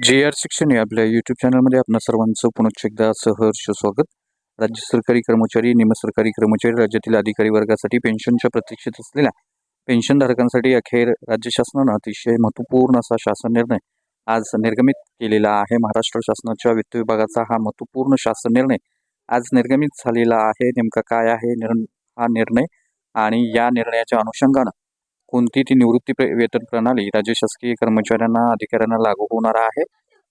जे आर शिक्षण या आपल्या यूट्यूब चॅनलमध्ये आपणा सर्वांचं पुनश्च एकदा सहर्ष स्वागत. राज्य सरकारी कर्मचारी निमसरकारी कर्मचारी राज्यातील अधिकारी वर्गासाठी पेन्शनच्या प्रतीक्षेत असलेल्या पेन्शनधारकांसाठी अखेर राज्य शासनानं अतिशय महत्त्वपूर्ण असा शासन निर्णय आज निर्गमित केलेला आहे. महाराष्ट्र शासनाच्या वित्त विभागाचा हा महत्त्वपूर्ण शासन निर्णय आज निर्गमित झालेला आहे. नेमका काय आहे? निर्ण हा निर्णय आणि या निर्णयाच्या अनुषंगानं कोणती ती निवृत्ती वेतन प्रणाली राज्य शासकीय कर्मचाऱ्यांना अधिकाऱ्यांना लागू होणार आहे?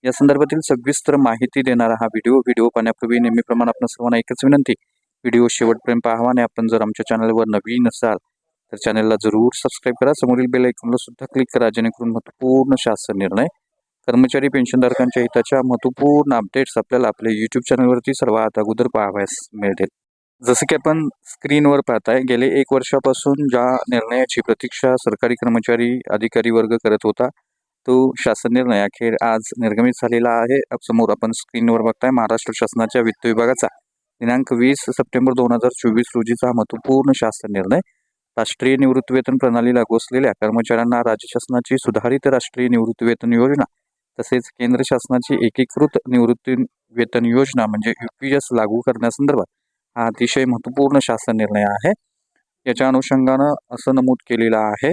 या संदर्भातील सविस्तर माहिती देणारा हा व्हिडिओ व्हिडिओ पाहण्यापूर्वी नेहमीप्रमाणे आपण सर्वांना एकच विनंती व्हिडिओ शेवटपर्यंत पाहावा आणि आपण जर आमच्या चॅनलवर नवीन असाल तर चॅनलला जरूर सबस्क्राईब करा. समोरील बेल ऐकूनला सुद्धा क्लिक करा जेणेकरून महत्त्वपूर्ण शासन निर्णय कर्मचारी पेन्शनधारकांच्या हिताच्या महत्त्वपूर्ण अपडेट्स आपल्याला आपल्या यूट्यूब चॅनलवरती सर्वात अगोदर पाहावयास मिळतील. जसं की आपण स्क्रीनवर पाहताय गेले एक वर्षापासून ज्या निर्णयाची प्रतीक्षा सरकारी कर्मचारी अधिकारी वर्ग करत होता तो शासन निर्णय अखेर आज निर्गमित झालेला आहे. समोर आपण स्क्रीनवर बघताय महाराष्ट्र शासनाच्या वित्त विभागाचा दिनांक वीस सप्टेंबर दोन हजार चोवीस रोजीचा महत्त्वपूर्ण महत्त्वपूर्ण शासन निर्णय. राष्ट्रीय निवृत्तीवेतन प्रणाली लागू असलेल्या कर्मचाऱ्यांना राज्य शासनाची सुधारित राष्ट्रीय निवृत्तीवेतन योजना तसेच केंद्र शासनाची एकीकृत निवृत्ती वेतन योजना म्हणजे यू पी एस लागू करण्यासंदर्भात हा अतिशय महत्त्वपूर्ण शासन निर्णय आहे. याच्या अनुषंगानं असं नमूद केलेलं आहे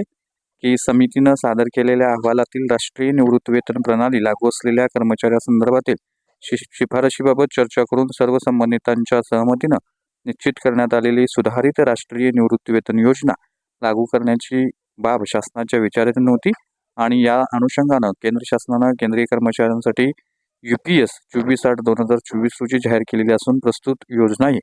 की समितीनं सादर केलेल्या अहवालातील राष्ट्रीय निवृत्तीवेतन प्रणाली लागू असलेल्या कर्मचाऱ्यासंदर्भातील शि शिफारशीबाबत चर्चा करून सर्व संबंधितांच्या सहमतीनं निश्चित करण्यात आलेली सुधारित राष्ट्रीय निवृत्तीवेतन योजना लागू करण्याची बाब शासनाच्या विचारात नव्हती आणि या अनुषंगानं केंद्र शासनानं केंद्रीय कर्मचाऱ्यांसाठी यू पी एस चोवीस आठ दोन हजार चोवीस रोजी जाहीर केलेली असून प्रस्तुत योजनाही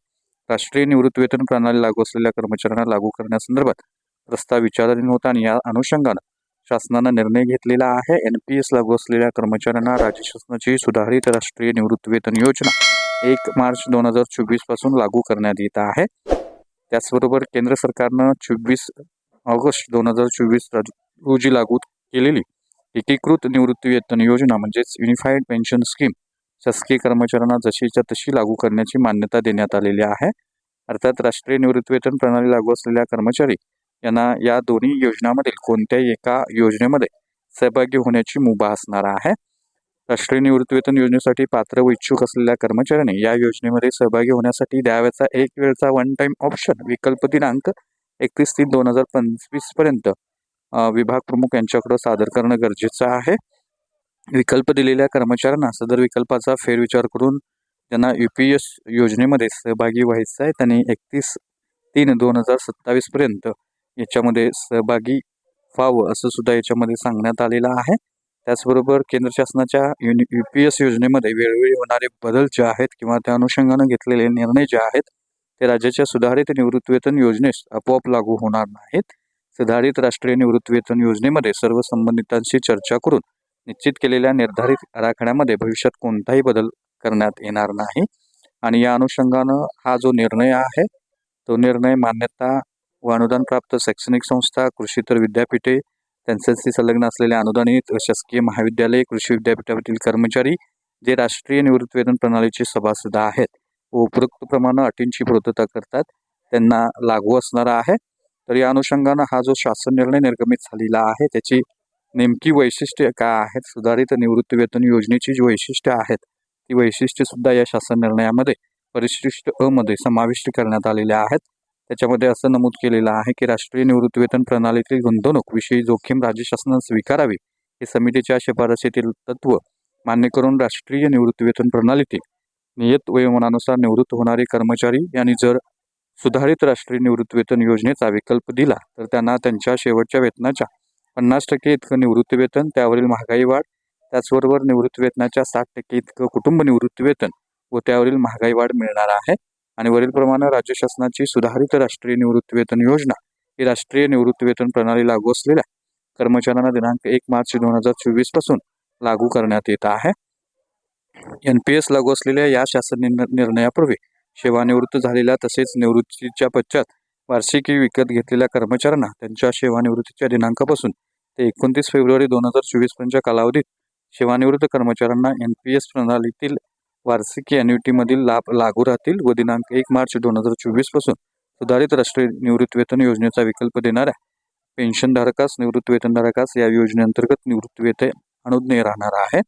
राष्ट्रीय निवृत्तीवेतन प्रणाली लागू असलेल्या कर्मचाऱ्यांना लागू करण्यासंदर्भात प्रस्ताव विचाराधीन होता आणि या अनुषंगानं शासनानं निर्णय घेतलेला आहे. एन पी एस लागू असलेल्या कर्मचाऱ्यांना राज्य शासनाची सुधारित राष्ट्रीय निवृत्तीवेतन योजना एक मार्च दोन हजार चोवीसपासून लागू करण्यात येत आहे. त्याचबरोबर केंद्र सरकारनं चोवीस ऑगस्ट दोन हजार चोवीस रोजी लागू केलेली एकीकृत निवृत्तीवेतन योजना म्हणजेच युनिफाईड पेन्शन स्कीम शासकीय कर्मचाऱ्यांना जशीच्या तशी लागू करण्याची मान्यता देण्यात आलेली आहे. अर्थात राष्ट्रीय निवृत्तीवेतन प्रणाली लागू असलेल्या कर्मचारी यांना या दोन्ही योजनांमधील कोणत्याही एका योजनेमध्ये सहभागी होण्याची मुभा असणार आहे. राष्ट्रीय निवृत्तीवेतन योजनेसाठी पात्र व इच्छुक असलेल्या कर्मचाऱ्यांनी या योजनेमध्ये सहभागी होण्यासाठी द्यावयाचा एक वेळचा वन टाईम ऑप्शन विकल्प दिनांक एकतीस तीन दोन हजार पंचवीसपर्यंत विभाग प्रमुख यांच्याकडं सादर करणं गरजेचं आहे. विकल्प दिलेल्या कर्मचाऱ्यांना सदर विकल्पाचा फेरविचार करून त्यांना यू पी एस योजनेमध्ये सहभागी व्हायचं आहे. त्यांनी एकतीस तीन दोन हजार सत्तावीसपर्यंत याच्यामध्ये सहभागी व्हावं असं सुद्धा याच्यामध्ये सांगण्यात आलेलं आहे. त्याचबरोबर केंद्र शासनाच्या युनि यू पी एस योजनेमध्ये वेळोवेळी होणारे बदल जे आहेत किंवा त्या अनुषंगानं घेतलेले निर्णय जे आहेत ते राज्याच्या सुधारित निवृत्तीवेतन योजनेस आपोआप लागू होणार नाहीत. सुधारित राष्ट्रीय निवृत्तीवेतन योजनेमध्ये सर्व संबंधितांशी चर्चा करून निश्चित केलेल्या निर्धारित आराखड्यामध्ये भविष्यात कोणताही बदल करण्यात येणार नाही. आणि या अनुषंगानं हा जो निर्णय आहे तो निर्णय मान्यता व अनुदान प्राप्त शैक्षणिक संस्था कृषीतर विद्यापीठे त्यांच्याशी संलग्न असलेल्या अनुदानित शासकीय महाविद्यालय कृषी विद्यापीठातील कर्मचारी जे राष्ट्रीय निवृत्तीवेतन प्रणालीचे सभासद आहेत व उपरोक्त प्रमाणे अटींची पूर्तता करतात त्यांना लागू असणार आहे. तर या अनुषंगानं हा जो शासन निर्णय निर्गमित झालेला आहे त्याची नेमकी वैशिष्ट्ये काय आहेत? सुधारित निवृत्ती वेतन योजनेची जी वैशिष्ट्ये आहेत ती वैशिष्ट्ये सुद्धा या शासन निर्णयामध्ये परिशिष्ट अ मध्ये समाविष्ट करण्यात आलेल्या आहेत. त्याच्यामध्ये असं नमूद केलेलं आहे की राष्ट्रीय निवृत्तीवेतन प्रणालीतील गुंतवणूक विषयी जोखीम राज्य शासनानं स्वीकारावी हे समितीच्या शिफारशीतील तत्व मान्य करून राष्ट्रीय निवृत्तीवेतन प्रणालीतील नियत वयोमानानुसार निवृत्त होणारे कर्मचारी यांनी जर सुधारित राष्ट्रीय निवृत्तीवेतन योजनेचा विकल्प दिला तर त्यांना त्यांच्या शेवटच्या वेतनाच्या पन्नास टक्के इतकं निवृत्तीवेतन त्यावरील महागाई वाढ त्याचबरोबर निवृत्तीवेतनाच्या साठ टक्के इतकं कुटुंब निवृत्तीवेतन व त्यावरील महागाई वाढ मिळणार आहे. आणि वरीलप्रमाणे राज्य शासनाची सुधारित राष्ट्रीय निवृत्तीवेतन योजना ही राष्ट्रीय निवृत्तीवेतन प्रणाली लागू असलेल्या कर्मचाऱ्यांना दिनांक एक मार्च दोन हजार चोवीसपासून लागू करण्यात येत आहे. एन पी एस लागू असलेल्या या शासन निर्णयापूर्वी सेवानिवृत्त झालेल्या तसेच निवृत्तीच्या पश्चात वार्षिकी विकत घेतलेल्या कर्मचाऱ्यांना त्यांच्या सेवानिवृत्तीच्या दिनांकापासून ते एकोणतीस फेब्रुवारी दोन हजार चोवीसपर्यंतच्या कालावधीत सेवानिवृत्त कर्मचाऱ्यांना एन पी एस प्रणालीतील वार्षिकी ॲन्युटीमधील लाभ लागू राहतील. व दिनांक एक मार्च दोन हजार चोवीसपासून सुधारित राष्ट्रीय निवृत्तीवेतन योजनेचा विकल्प देणाऱ्या पेन्शनधारकास निवृत्तीवेतनधारकास या योजनेअंतर्गत निवृत्तीवेतन अनुज्ञेय राहणार आहे.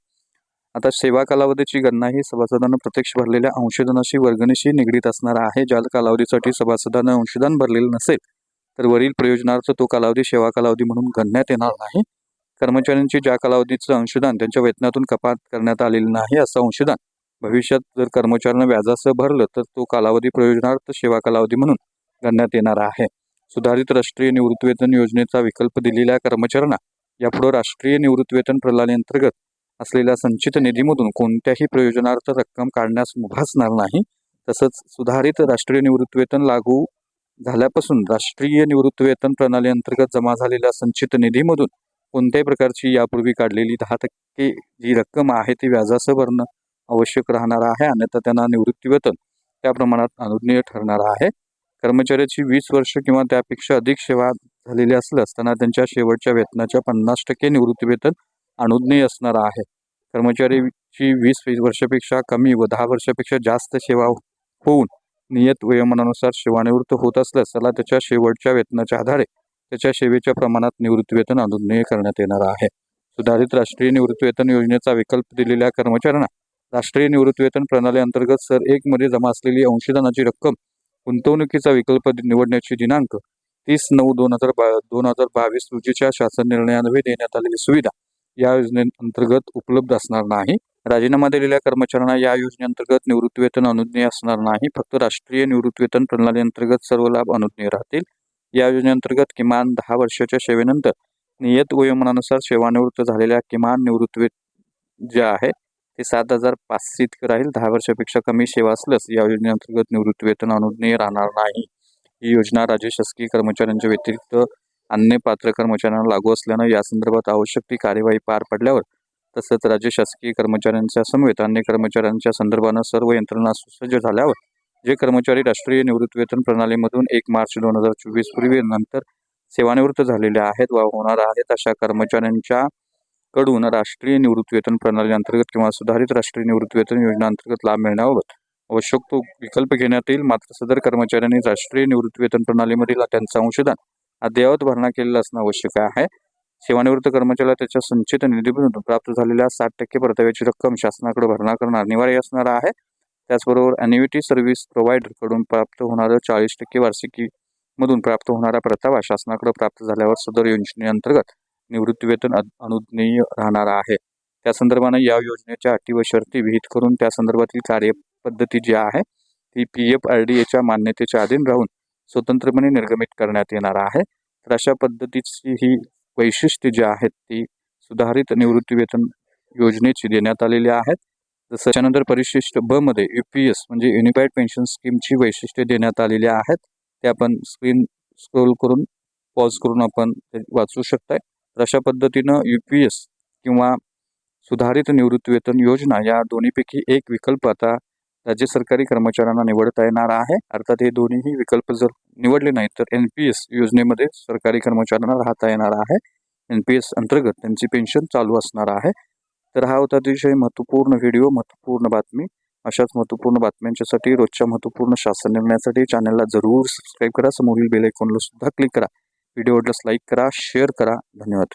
आता सेवा कालावधीची गणना ही सभासदांना प्रत्यक्ष भरलेल्या अंशदानाशी वर्गणीशी निगडीत असणार आहे. ज्या कालावधीसाठी सभासदांना अंशदान भरलेलं नसेल तर वरील प्रयोजनार्थ तो कालावधी सेवा कालावधी म्हणून गणण्यात येणार नाही. कर्मचाऱ्यांची ज्या कालावधीचं अंशदान त्यांच्या वेतनातून कपात करण्यात आलेलं नाही असं अंशदान. भविष्यात जर कर्मचाऱ्यांना व्याजासह भरलं तर तो कालावधी प्रयोजनार्थ सेवा कालावधी म्हणून गणण्यात येणार आहे. सुधारित राष्ट्रीय निवृत्तीवेतन योजनेचा विकल्प दिलेल्या कर्मचाऱ्यांना यापुढे राष्ट्रीय निवृत्तीवेतन प्रणाली अंतर्गत असलेल्या संचित निधीमधून कोणत्याही प्रयोजनार्थ रक्कम काढण्यास मुभासणार नाही. तसंच सुधारित राष्ट्रीय निवृत्तीवेतन लागू झाल्यापासून राष्ट्रीय निवृत्तीवेतन प्रणाली अंतर्गत जमा झालेल्या संचित निधीमधून कोणत्याही प्रकारची यापूर्वी काढलेली दहा टक्के जी रक्कम आहे ती व्याजासह भरणं आवश्यक राहणार आहे. अन्यथा त्यांना निवृत्तीवेतन त्या प्रमाणात अनुज्ञेय ठरणार आहे. कर्मचाऱ्याची वीस वर्ष किंवा त्यापेक्षा अधिक सेवा झालेली असल्यास त्यांना त्यांच्या शेवटच्या वेतनाच्या पन्नास टक्के निवृत्तीवेतन अनुज्ञेय असणार आहे. कर्मचारीची वीस वर्षापेक्षा कमी व दहा वर्षापेक्षा जास्त सेवा होऊन नियत वयोमानानुसार सेवानिवृत्त होत असल्यास त्याला त्याच्या शेवटच्या वेतनाच्या आधारे त्याच्या सेवेच्या प्रमाणात निवृत्तीवेतन अनुज्ञेय करण्यात येणार आहे. सुधारित राष्ट्रीय निवृत्तीवेतन योजनेचा विकल्प दिलेल्या कर्मचाऱ्यांना राष्ट्रीय निवृत्तीवेतन प्रणाली अंतर्गत सर एक मध्ये जमा असलेली अंशदानाची रक्कम गुंतवणुकीचा विकल्प दि- निवडण्याची दिनांक तीस नऊ दोन हजार बा दोन हजार बावीस रोजीच्या शासन निर्णयान्वये देण्यात आलेली सुविधा या योजनेअंतर्गत उपलब्ध असणार नाही. राजीनामा दिलेल्या कर्मचाऱ्यांना या योजनेअंतर्गत निवृत्तीवेतन अनुज्ञेय असणार नाही. फक्त राष्ट्रीय निवृत्तीवेतन प्रणाली अंतर्गत सर्व लाभ अनुज्ञेय राहतील. या योजनेअंतर्गत किमान दहा वर्षाच्या सेवेनंतर नियत वयोमानानुसार सेवानिवृत्त झालेल्या किमान निवृत्तीवे जे आहे ते सात हजार पाचशे इतकं राहील. दहा वर्षापेक्षा कमी सेवा असल्यास या योजनेअंतर्गत निवृत्तीवेतन अनुज्ञेय राहणार नाही. ही योजना राज्य शासकीय कर्मचाऱ्यांच्या व्यतिरिक्त अन्य पात्र कर्मचाऱ्यांना लागू असल्यानं या संदर्भात आवश्यक ती कार्यवाही पार पडल्यावर तसंच राज्य शासकीय कर्मचाऱ्यांच्या समवेत अन्य कर्मचाऱ्यांच्या संदर्भानं सर्व यंत्रणा सुसज्ज झाल्यावर जे कर्मचारी राष्ट्रीय निवृत्तीवेतन प्रणालीमधून एक मार्च दोन हजार चोवीस पूर्वी नंतर सेवानिवृत्त झालेले आहेत वा होणार आहेत अशा कर्मचाऱ्यांच्या कडून राष्ट्रीय निवृत्तीवेतन प्रणाली अंतर्गत किंवा सुधारित राष्ट्रीय निवृत्तीवेतन योजना अंतर्गत लाभ मिळण्याबाबत आवश्यक तो विकल्प घेण्यात येईल मात्र सदर कर्मचाऱ्यांनी राष्ट्रीय निवृत्तीवेतन प्रणालीमधील त्यांचा अंशदान अद्ययावत भरणा केलेला असणं आवश्यक आहे. सेवानिवृत्त कर्मचाऱ्याला त्याच्या संचित निधीमधून प्राप्त झालेल्या साठ टक्के परताव्याची रक्कम शासनाकडे भरणा करणार अनिवार्य असणार आहे. त्याचबरोबर अॅन्युटी सर्व्हिस प्रोव्हायडरकडून प्राप्त होणारं चाळीस टक्के वार्षिकीमधून प्राप्त होणारा परतावा शासनाकडे प्राप्त झाल्यावर सदर योजनेअंतर्गत निवृत्तीवेतन अनुज्ञेय राहणार आहे. त्या संदर्भाने या योजनेच्या अटी व शर्ती विहित करून त्या संदर्भातील कार्यपद्धती जी आहे ती पी एफ आर डी एच्या मान्यतेच्या अधीन राहून स्वतंत्रपणे निर्गमित करण्यात येणार आहे. तर अशा पद्धतीची ही वैशिष्ट्ये जी आहेत ती सुधारित निवृत्तीवेतन योजनेची देण्यात आलेली आहेत. जसं त्याच्यानंतर परिशिष्ट ब मध्ये यू पी एस म्हणजे युनिफाईड पेन्शन स्कीमची वैशिष्ट्ये देण्यात आलेली आहेत. ते आपण स्क्रीन स्क्रोल करून पॉज करून आपण ते वाचू शकताय. तर अशा पद्धतीनं यू पी एस किंवा सुधारित निवृत्तीवेतन योजना या दोन्हीपैकी एक विकल्प आता राज्य सरकारी कर्मचाऱ्यांना निवडता येणार आहे. अर्थात हे दोन्हीही विकल्प जर निवडले नाही तर एन पी एस योजनेमध्ये सरकारी कर्मचाऱ्यांना राहता येणार आहे. एन पी एस अंतर्गत त्यांची पेन्शन चालू असणार आहे. तर हा होता अतिशय महत्त्वपूर्ण व्हिडिओ महत्त्वपूर्ण बातमी. अशाच महत्त्वपूर्ण बातम्यांच्यासाठी रोजच्या महत्त्वपूर्ण शासन निर्णयासाठी चॅनलला जरूर सबस्क्राईब करा. समोरील बेल आयकॉनला सुद्धा क्लिक करा. व्हिडिओ लाईक करा शेअर करा. धन्यवाद.